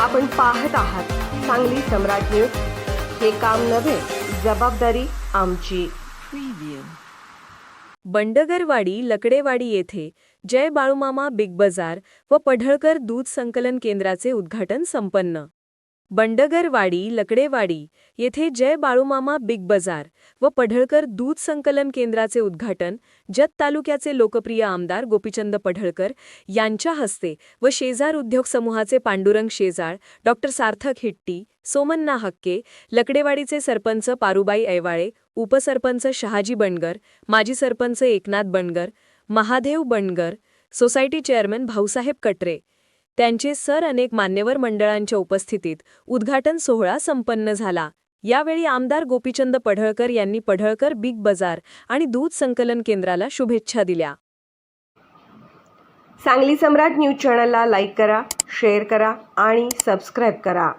आपण पाहत आहात सांगली सम्राट न्यूज. हे काम नव्हे जबाबदारी आमची. बंडगरवाडी लकडेवाडी येथे जय बाळूमामा बिग बाजार व पढळकर दूध संकलन केंद्राचे उद्घाटन संपन्न. बंडगरवाडी लकडेवाडी येथे जय बाळूमामा बिग बाजार व पढळकर दूध संकलन केंद्राचे उद्घाटन जत तालुक्याचे लोकप्रिय आमदार गोपीचंद पढळकर यांच्या हस्ते व शेजार उद्योग समूहाचे पांडुरंग शेजाळ डॉक्टर सार्थक हिट्टी सोमन्ना हक्के लकडेवाडीचे सरपंच पारुबाई ऐवाळे उपसरपंच शहाजी बणगर माजी सरपंच एकनाथ बणगर महादेव बणगर सोसायटी चेअरमन भाऊसाहेब कटरे त्यांचे सर अनेक मान्यवर मंडळांच्या उपस्थितीत उद्घाटन सोहळा संपन्न झाला. यावेळी आमदार गोपीचंद पढळकर यांनी पढळकर बिग बाजार आणि दूध संकलन केंद्राला शुभेच्छा दिल्या. सांगली सम्राट न्यूज चॅनलला लाईक करा शेअर करा आणि सबस्क्राईब करा.